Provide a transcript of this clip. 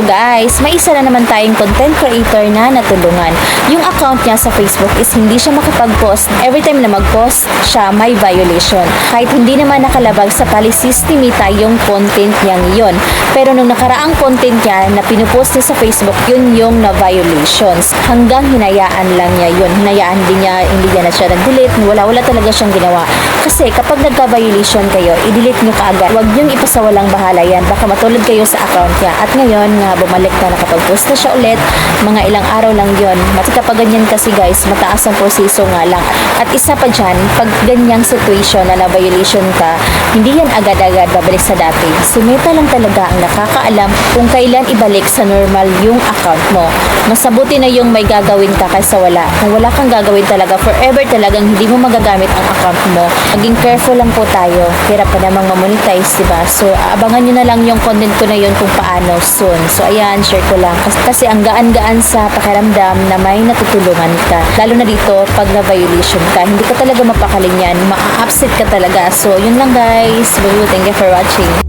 So guys, may isa na naman tayong content creator na natulungan. Yung account niya sa Facebook is hindi siya makapag-post. Every time na mag-post siya, may violation. Kahit hindi naman nakalabag sa policies ni yung content niyang yun. Pero nung nakaraang content niya na pinupost niya sa Facebook, yun yung na violations. Hanggang hinayaan lang niya yun. Hinayaan din niya, hindi niya na siya nag-delete. Wala-wala talaga siyang ginawa. Kasi kapag nagka-violation kayo, i-delete niyo kaagad. Huwag niyong ipasawalang bahala yan. Baka matulad kayo sa account niya. At ngayon, nga bumalik na nakapag-post na siya ulit. Mga ilang araw lang yon. At kapag ganyan kasi guys, mataas ang proseso nga lang. At isa pa dyan, pag ganyang situation na na-violation ka, hindi yan agad-agad babalik sa dati. Si Meta lang talaga ang nakakaalam kung kailan ibalik sa normal yung account mo. Masabuti na yung may gagawin ka kaysa wala. Kung wala kang gagawin talaga, forever talagang hindi mo magagamit ang account mo. Maging careful lang po tayo. Hirap pa namang mamonetize, diba? So, abangan nyo na lang yung content ko na yun kung paano soon. So, ayan, share ko lang. Kasi, ang gaan-gaan sa pakiramdam na may natutulungan ka. Lalo na dito, pag na-violation ka, hindi ka talaga mapakaling yan. Ma-upset ka talaga. So, yun lang guys. Thank you for watching.